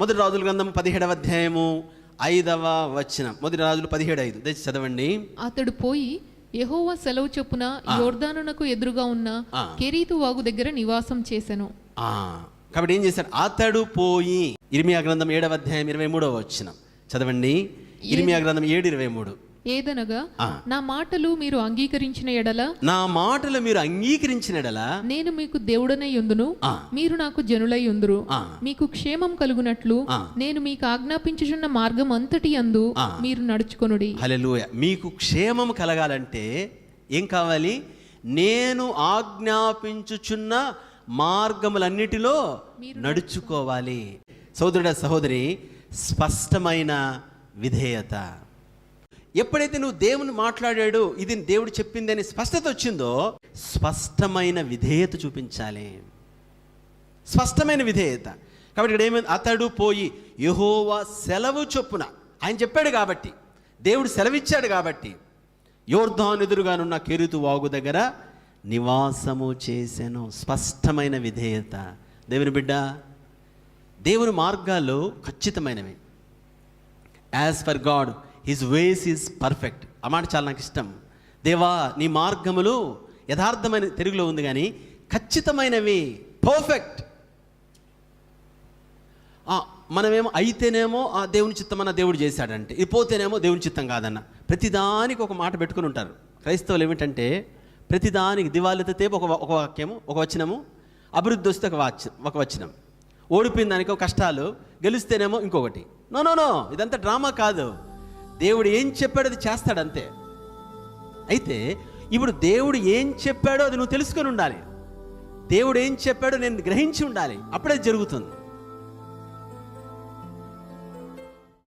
మొదటి రాజుల గ్రంథం పదిహేడవ అధ్యాయము ఐదవ వచనం. మొదటి రాజులు పదిహేడు ఐదు దయచేసి చదవండి. అతడు పోయి యెహోవా సెలవు చొప్పున యోర్దానునకు ఎదురుగా ఉన్న. కెరీతు వాగు దగ్గర నివాసం చేసెను. ఆ, కాబట్టి ఏం చేశాడు? అతడు పోయి ఇర్మియా గ్రంథం ఏడవ అధ్యాయం ఇరవై మూడవ వచనం. చదవండి. ఇర్మియా గ్రంథం ఏడు ఇరవై మూడు. ఏదనగా. నా మాటలు మీరు అంగీకరించిన ఎడల నా మాటలు మీరు అంగీకరించినడలా నేను మీకు దేవుడనై ఉందును. మీరు నాకు జనులై ఉందురు. మీకు క్షేమం కలుగునట్లు. నేను మీకు ఆజ్ఞాపించుచున్న మార్గం అంతటి అందు. మీరు నడుచుకొనుడి హల్లెలూయా మీకు క్షేమం కలగాలంటే ఏం కావాలి నేను ఆజ్ఞాపించుచున్న మార్గములన్నిటిలో నడుచుకోవాలి సోదరుడ సహోదరి స్పష్టమైన విధేయత ఎప్పుడైతే నువ్వు దేవుని మాట్లాడాడు ఇది దేవుడు చెప్పింది అని స్పష్టత వచ్చిందో స్పష్టమైన విధేయత చూపించాలి. స్పష్టమైన విధేయత. కాబట్టి ఇక్కడ ఏమైంది? అతడు పోయి యహోవా సెలవు చొప్పున ఆయన చెప్పాడు కాబట్టి దేవుడు సెలవిచ్చాడు కాబట్టి యోర్ధాన్ ఎదురుగానున్న కెరుతు వాగు దగ్గర నివాసము చేశాను. స్పష్టమైన విధేయత. దేవుని బిడ్డ దేవుని మార్గాలు ఖచ్చితమైనవి. As for God his ways is perfect ఆ మాట చాలా నాకు ఇష్టం. దేవా నీ మార్గములు యథార్థమైన తెలుగులో ఉంది కానీ ఖచ్చితమైనవి పర్ఫెక్ట్ మనమేమో అయితేనేమో ఆ దేవుని చిత్తం అన్న దేవుడు చేశాడంటే ఇది పోతేనేమో దేవుని చిత్తం కాదన్న. ప్రతిదానికి ఒక మాట పెట్టుకుని ఉంటారు. క్రైస్తవులు ఏమిటంటే ప్రతిదానికి దివాళితే ఒక ఒక వాక్యము ఒక వచనము అభివృద్ధి వస్తే ఒక వాచ్యం ఒక వచనం. ఓడిపోయిన దానికి ఒక కష్టాలు గెలిస్తేనేమో ఇంకొకటి. నో నో నో ఇదంతా డ్రామా కాదు. దేవుడు ఏం చెప్పాడో అది చేస్తాడు అంతే అయితే ఇప్పుడు దేవుడు ఏం చెప్పాడో అది నువ్వు తెలుసుకొని ఉండాలి. దేవుడు ఏం చెప్పాడో నేను గ్రహించి ఉండాలి. అప్పుడే జరుగుతుంది.